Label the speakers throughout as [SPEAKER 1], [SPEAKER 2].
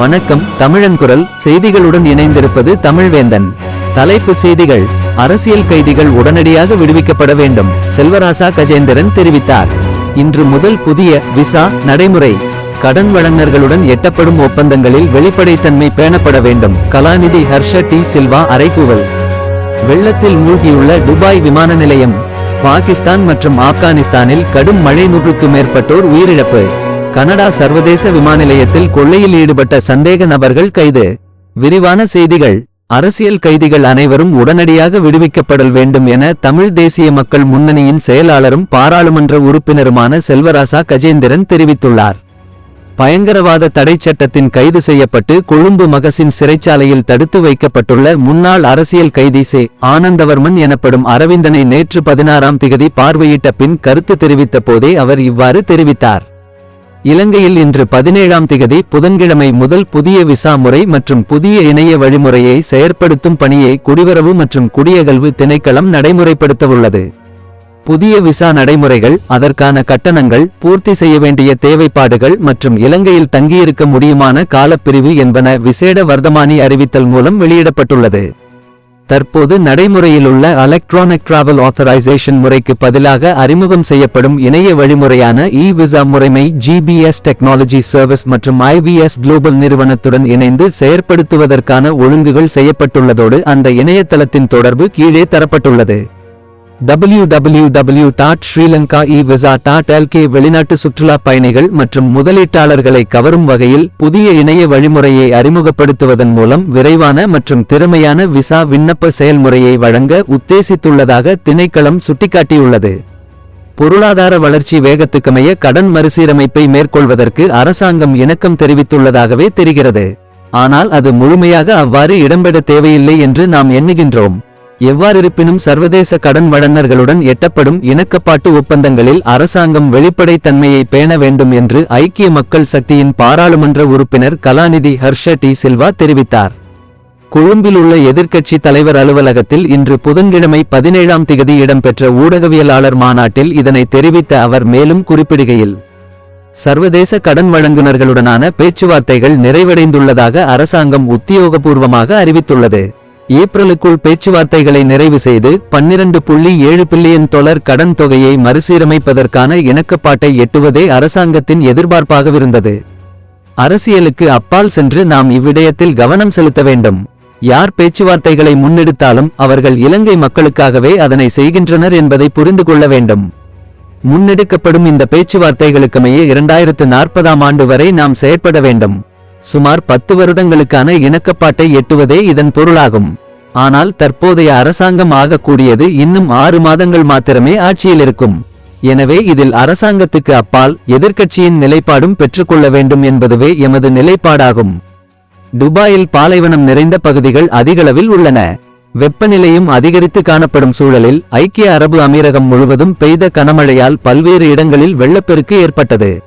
[SPEAKER 1] வணக்கம் தமிழன்குரல் செய்திகளுடன் இணைந்திருப்பது தமிழ்வேந்தன். தலைப்பு செய்திகள். அரசியல் கைதிகள் உடனடியாக விடுவிக்கப்பட வேண்டும் செல்வராசா கஜேந்திரன் தெரிவித்தார். இன்று முதல் புதிய விசா நடைமுறை. கடன் வழங்கர்களுடன் எட்டப்படும் ஒப்பந்தங்களில் வெளிப்படைத்தன்மை பேணப்பட வேண்டும் கலாநிதி ஹர்ஷ டி சில்வா அறைகூவல். வெள்ளத்தில் மூழ்கியுள்ள துபாய் விமான நிலையம். பாகிஸ்தான் மற்றும் ஆப்கானிஸ்தானில் கடும் மழை நூற்றுக்கு மேற்பட்டோர் உயிரிழப்பு. கனடா சர்வதேச விமான நிலையத்தில் கொள்ளையில் ஈடுபட்ட சந்தேக நபர்கள் கைது. விரிவான செய்திகள். அரசியல் கைதிகள் அனைவரும் உடனடியாக விடுவிக்கப்படல் வேண்டும் என தமிழ் தேசிய மக்கள் முன்னணியின் செயலாளரும் பாராளுமன்ற உறுப்பினருமான செல்வராசா கஜேந்திரன் தெரிவித்துள்ளார். பயங்கரவாத தடைச் சட்டத்தின் கைது செய்யப்பட்டு கொழும்பு மகசின் சிறைச்சாலையில் தடுத்து வைக்கப்பட்டுள்ள முன்னாள் அரசியல் கைதி சே. ஆனந்தவர்மன் எனப்படும் அரவிந்தனை நேற்று பதினாறாம் திகதி பார்வையிட்ட பின் கருத்து தெரிவித்த போதே அவர் இவ்வாறு தெரிவித்தார். இலங்கையில் இன்று பதினேழாம் திகதி புதன்கிழமை முதல் புதிய விசா முறை மற்றும் புதிய இணைய வழிமுறையை செயற்படுத்தும் பணியை குடிவரவு மற்றும் குடியகல்வு திணைக்களம் நடைமுறைப்படுத்தவுள்ளது. புதிய விசா நடைமுறைகள் அதற்கான கட்டணங்கள் பூர்த்தி செய்ய வேண்டிய தேவைப்பாடுகள் மற்றும் இலங்கையில் தங்கியிருக்க முடியுமான காலப்பிரிவு என்பன விசேட வர்த்தமானி அறிவித்தல் மூலம் வெளியிடப்பட்டுள்ளது. தற்போது நடைமுறையிலுள்ள எலக்ட்ரானிக் டிராவல் ஆத்தரைசேஷன் முறைக்கு பதிலாக அறிமுகம் செய்யப்படும் இணைய வழிமுறையான இ விசா முறைமை ஜிபிஎஸ் டெக்னாலஜி சர்வீஸ் மற்றும் ஐவிஎஸ் குளோபல் நிறுவனத்துடன் இணைந்து செயற்படுத்துவதற்கான ஒழுங்குகள் செய்யப்பட்டுள்ளதோடு அந்த இணையதளத்தின் தொடர்பு கீழே தரப்பட்டுள்ளது. www.srilanka dot Srilanka e visa dot LK வெளிநாட்டு சுற்றுலா பயணிகள் மற்றும் முதலீட்டாளர்களை கவரும் வகையில் புதிய இணைய வழிமுறையை அறிமுகப்படுத்துவதன் மூலம் விரைவான மற்றும் திறமையான விசா விண்ணப்ப செயல்முறையை வழங்க உத்தேசித்துள்ளதாக திணைக்களம் சுட்டிக்காட்டியுள்ளது. பொருளாதார வளர்ச்சி வேகத்துக்கமைய கடன் மறுசீரமைப்பை மேற்கொள்வதற்கு அரசாங்கம் இணக்கம் தெரிவித்துள்ளதாகவே தெரிகிறது. ஆனால் அது முழுமையாக அவ்வாறு இடம்பெற தேவையில்லை என்று நாம் எண்ணுகின்றோம். எவ்வாறிருப்பினும் சர்வதேச கடன் வழங்கர்களுடன் எட்டப்படும் இணக்கப்பாட்டு ஒப்பந்தங்களில் அரசாங்கம் வெளிப்படைத்தன்மையை பேண வேண்டும் என்று ஐக்கிய மக்கள் சக்தியின் பாராளுமன்ற உறுப்பினர் கலாநிதி ஹர்ஷ டி சில்வா தெரிவித்தார். கொழும்பில் உள்ள எதிர்க்கட்சி தலைவர் அலுவலகத்தில் இன்று புதன்கிழமை பதினேழாம் திகதி இடம்பெற்ற ஊடகவியலாளர் மாநாட்டில் இதனை தெரிவித்த அவர் மேலும் குறிப்பிடுகையில் சர்வதேச கடன் வழங்குனர்களுடனான பேச்சுவார்த்தைகள் நிறைவடைந்துள்ளதாக அரசாங்கம் உத்தியோகபூர்வமாக அறிவித்துள்ளது. ஏப்ரலுக்குள் பேச்சுவார்த்தைகளை நிறைவு செய்து பன்னிரண்டு புள்ளி ஏழு பில்லியன் டொலர் கடன் தொகையை மறுசீரமைப்பதற்கான இணக்கப்பாட்டை எட்டுவதே அரசாங்கத்தின் எதிர்பார்ப்பாகவிருந்தது. அரசியலுக்கு அப்பால் சென்று நாம் இவ்விடயத்தில் கவனம் செலுத்த வேண்டும். யார் பேச்சுவார்த்தைகளை முன்னெடுத்தாலும் அவர்கள் இலங்கை மக்களுக்காகவே அதனை செய்கின்றனர் என்பதை புரிந்து கொள்ள வேண்டும். முன்னெடுக்கப்படும் இந்த பேச்சுவார்த்தைகளுக்குமையே இரண்டாயிரத்து நாற்பதாம் ஆண்டு வரை நாம் செயற்பட வேண்டும். சுமார் பத்து வருடங்களுக்கான இணக்கப்பாட்டை எட்டுவதே இதன் பொருளாகும். ஆனால் தற்போதைய அரசாங்கம் ஆகக்கூடியது இன்னும் ஆறு மாதங்கள் மாத்திரமே ஆட்சியில் இருக்கும். எனவே இதில் அரசாங்கத்துக்கு அப்பால் எதிர்க்கட்சியின் நிலைப்பாடும் பெற்றுக்கொள்ள வேண்டும் என்பதுவே எமது நிலைப்பாடாகும். துபாயில் பாலைவனம் நிறைந்த பகுதிகள் அதிகளவில் உள்ளன. வெப்பநிலையும் அதிகரித்து காணப்படும் சூழலில் ஐக்கிய அரபு அமீரகம் முழுவதும் பெய்த கனமழையால் பல்வேறு இடங்களில் வெள்ளப்பெருக்கு ஏற்பட்டது.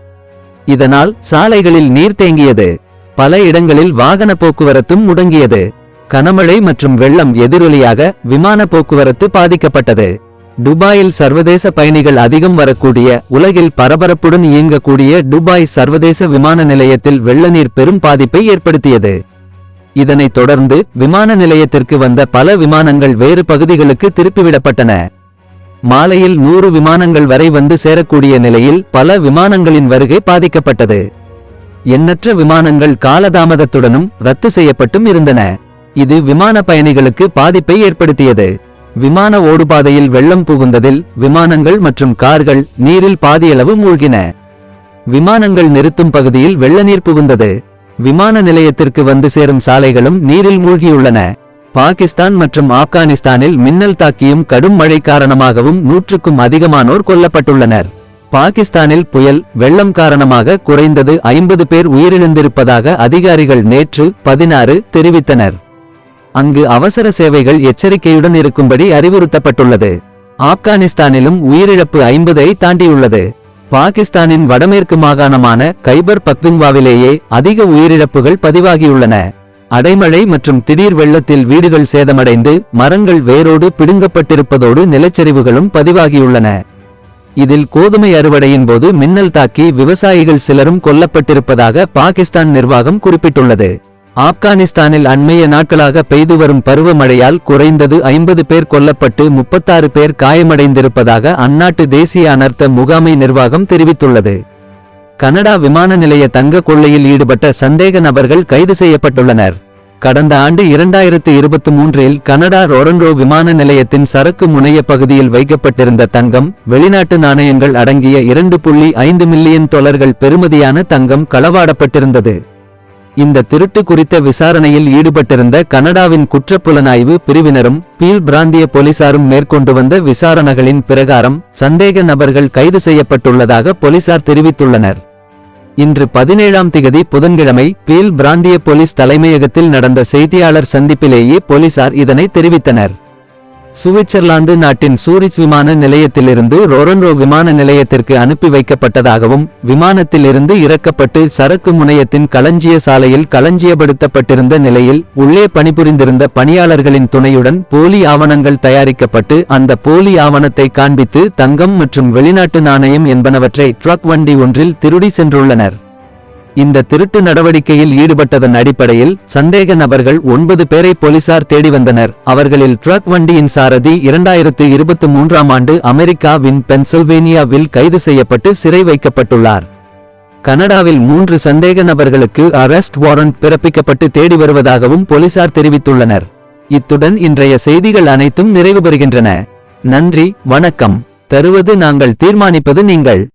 [SPEAKER 1] இதனால் சாலைகளில் நீர் தேங்கியது. பல இடங்களில் வாகன போக்குவரத்தும் முடங்கியது. கனமழை மற்றும் வெள்ளம் எதிரொலியாக விமான போக்குவரத்து பாதிக்கப்பட்டது. துபாயில் சர்வதேச பயணிகள் அதிகம் வரக்கூடிய உலகில் பரபரப்புடன் இயங்கக்கூடிய துபாய் சர்வதேச விமான நிலையத்தில் வெள்ளநீர் பெரும் பாதிப்பை ஏற்படுத்தியது. இதனைத் தொடர்ந்து விமான நிலையத்திற்கு வந்த பல விமானங்கள் வேறு பகுதிகளுக்கு திருப்பிவிடப்பட்டன. மாலையில் நூறு விமானங்கள் வரை வந்து சேரக்கூடிய நிலையில் பல விமானங்களின் வருகை பாதிக்கப்பட்டது. எண்ணற்ற விமானங்கள் காலதாமதத்துடனும் ரத்து செய்யப்பட்டும் இருந்தன. இது விமான பயணிகளுக்கு பாதிப்பை ஏற்படுத்தியது. விமான ஓடுபாதையில் வெள்ளம் புகுந்ததில் விமானங்கள் மற்றும் கார்கள் நீரில் பாதியளவு மூழ்கின. விமானங்கள் நிறுத்தும் பகுதியில் வெள்ள நீர் புகுந்தது. விமான நிலையத்திற்கு வந்து சேரும் சாலைகளும் நீரில் மூழ்கியுள்ளன. பாகிஸ்தான் மற்றும் ஆப்கானிஸ்தானில் மின்னல் தாக்கியும் கடும் மழை காரணமாகவும் நூற்றுக்கும் அதிகமானோர் கொல்லப்பட்டுள்ளனர். பாகிஸ்தானில் புயல் வெள்ளம் காரணமாக குறைந்தது ஐம்பது பேர் உயிரிழந்திருப்பதாக அதிகாரிகள் நேற்று பதினாறு தெரிவித்தனர். அங்கு அவசர சேவைகள் எச்சரிக்கையுடன் இருக்கும்படி அறிவுறுத்தப்பட்டுள்ளது. ஆப்கானிஸ்தானிலும் உயிரிழப்பு ஐம்பதை தாண்டியுள்ளது. பாகிஸ்தானின் வடமேற்கு மாகாணமான கைபர் பக்துன்வாவிலேயே அதிக உயிரிழப்புகள் பதிவாகியுள்ளன. அடைமழை மற்றும் திடீர் வெள்ளத்தில் வீடுகள் சேதமடைந்து மரங்கள் வேரோடு பிடுங்கப்பட்டிருப்பதோடு நிலச்சரிவுகளும் பதிவாகியுள்ளன. இதில் கோதுமை அறுவடையின் போது மின்னல் தாக்கி விவசாயிகள் சிலரும் கொல்லப்பட்டிருப்பதாக பாகிஸ்தான் நிர்வாகம் குறிப்பிட்டுள்ளது. ஆப்கானிஸ்தானில் அண்மைய நாட்களாக பெய்து வரும் பருவமழையால் குறைந்தது ஐம்பது பேர் கொல்லப்பட்டு முப்பத்தாறு பேர் காயமடைந்திருப்பதாக அந்நாட்டு தேசிய அனர்த்த முகாமை நிர்வாகம் தெரிவித்துள்ளது. கனடா விமான நிலைய தங்க கொள்ளையில் ஈடுபட்ட சந்தேக நபர்கள் கைது செய்யப்பட்டுள்ளனர். கடந்த ஆண்டு இரண்டாயிரத்து இருபத்தி மூன்றில் கனடா ரொரண்டோ விமான நிலையத்தின் சரக்கு முனைய பகுதியில் வைக்கப்பட்டிருந்த தங்கம் வெளிநாட்டு நாணயங்கள் அடங்கிய இரண்டு புள்ளி ஐந்து மில்லியன் டொலர்கள் பெறுமதியான தங்கம் களவாடப்பட்டிருந்தது. இந்த திருட்டு குறித்த விசாரணையில் ஈடுபட்டிருந்த கனடாவின் குற்றப்புலனாய்வு பிரிவினரும் பீல் பிராந்திய போலீசாரும் மேற்கொண்டு வந்த விசாரணைகளின் பிரகாரம் சந்தேக நபர்கள் கைது செய்யப்பட்டுள்ளதாக போலீசார் தெரிவித்துள்ளனர். இன்று பதினேழாம் திகதி புதன்கிழமை பீல் பிராந்திய போலீஸ் தலைமையகத்தில் நடந்த செய்தியாளர் சந்திப்பிலேயே போலீசார் இதனை தெரிவித்தனர். சுவிட்சர்லாந்து நாட்டின் சூரிச் விமான நிலையத்திலிருந்து ரோரன்ரோ விமான நிலையத்திற்கு அனுப்பி வைக்கப்பட்டதாகவும் விமானத்திலிருந்து இறக்கப்பட்டு சரக்கு முனையத்தின் களஞ்சிய சாலையில் களஞ்சியப்படுத்தப்பட்டிருந்த நிலையில் உள்ளே பணிபுரிந்திருந்த பணியாளர்களின் துணையுடன் போலி ஆவணங்கள் தயாரிக்கப்பட்டு அந்த போலி ஆவணத்தை காண்பித்து தங்கம் மற்றும் வெளிநாட்டு நாணயம் என்பனவற்றை ட்ரக் வண்டி ஒன்றில் திருடி சென்றுள்ளனர். இந்த திருட்டு நடவடிக்கையில் ஈடுபட்டதன் அடிப்படையில் சந்தேக நபர்கள் ஒன்பது பேரை போலீசார் தேடி வந்தனர். அவர்களில் ட்ரக் வண்டியின் சாரதி இரண்டாயிரத்து இருபத்தி மூன்றாம் ஆண்டு அமெரிக்காவின் பென்சில்வேனியாவில் கைது செய்யப்பட்டு சிறை வைக்கப்பட்டுள்ளார். கனடாவில் மூன்று சந்தேக நபர்களுக்கு அரெஸ்ட் வாரண்ட் பிறப்பிக்கப்பட்டு தேடி வருவதாகவும் போலீசார் தெரிவித்துள்ளனர். இத்துடன் இன்றைய செய்திகள் அனைத்தும் நிறைவு பெறுகின்றன நன்றி வணக்கம். தருவது நாங்கள் தீர்மானிப்பது நீங்கள்.